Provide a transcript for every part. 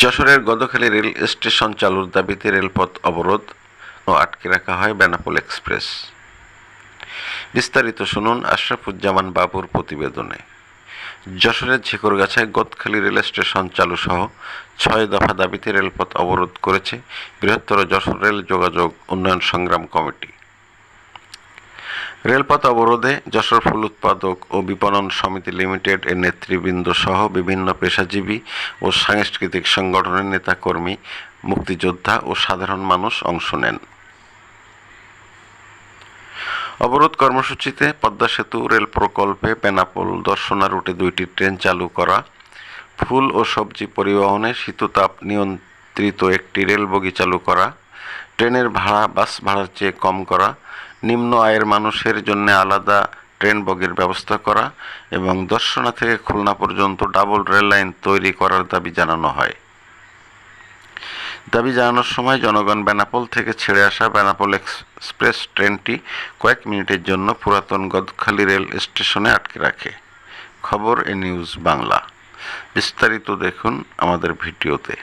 যশোরের Godkhali rail station চালুর দাবিতে রেলপথ অবরোধ ও আটকে রাখা হয় বেনাপোল এক্সপ্রেস। বিস্তারিত শুনুন আশরাফুজ্জামান বাবুর প্রতিবেদনে। যশোরের ঝিকরগাছায় গদখালী রেল স্টেশন চালু সহ ছয় দফা দাবিতে রেলপথ অবরোধ করেছে বৃহত্তর যশোর রেল যোগাযোগ উন্নয়ন সংগ্রাম কমিটি। রেলপথ অবরোধে যশোর ফুল উৎপাদক ও বিপণন সমিতি লিমিটেড এর নেতৃবৃন্দ সহ বিভিন্ন পেশাজীবী ও সাংস্কৃতিক সংগঠনের নেতাকর্মী, মুক্তিযোদ্ধা ও সাধারণ মানুষ অংশ নেন। অবরোধ কর্মসূচিতে পদ্মা সেতু, রেল প্রকল্পে বেনাপোল দর্শনা রুটে দুইটি ট্রেন চালু করা, ফুল ও সবজি পরিবহনে শীততাপ নিয়ন্ত্রিত একটি রেল বগি চালু করা, ট্রেনের ভাড়া, বাস ভাড়ার চেয়ে কম করা নিম্ন আয়ের মানুষের জন্য আলাদা ট্রেন বগির ব্যবস্থা করা এবং দর্শনা থেকে খুলনা পর্যন্ত ডাবল রেল লাইন তৈরি করার দাবি জানানো হয়। দাবি জানানোর সময় জনগণ বেনাপোল থেকে ছেড়ে আসা বেনাপোল এক্সপ্রেস ট্রেনটি কয়েক মিনিটের জন্য পুরাতন গদখালি রেল স্টেশনে আটকে রাখে। খবর এ নিউজ বাংলা। বিস্তারিত দেখুন আমাদের ভিডিওতে।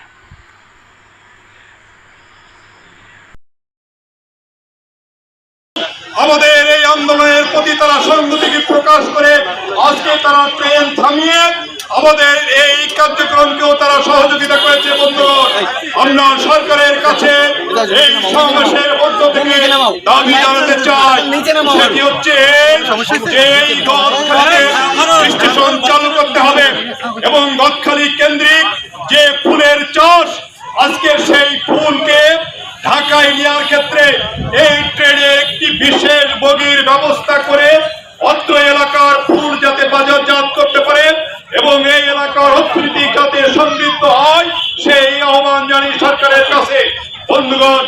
আমাদের এই আন্দোলনের প্রতি তারা সহানুভূতি প্রকাশ করে আজকে তারা ট্রেন থামিয়ে আমাদের এই কার্যক্রমকেও তারা সহযোগিতা করেছে বন্ধুগণ আমরা সরকারের কাছে এই সমাবেশের মধ্য থেকে দাবি জানাতে চাই, সেটি হচ্ছে এই স্টেশন চালু করতে হবে এবং গদখালি কেন্দ্রিক যে ফুলের চাষ আজকের সেই ফুলকে ঢাকায় নেওয়ার ক্ষেত্রে এই ট্রেনে বিশেষ বগির ব্যবস্থা করে অত্র এলাকার ফুল যাতে বাজারজাত করতে পারে এবং এই এলাকার অর্থনীতি যাতে সমৃদ্ধ হয়, সেই আহ্বান জানি সরকারের কাছে বন্ধুগণ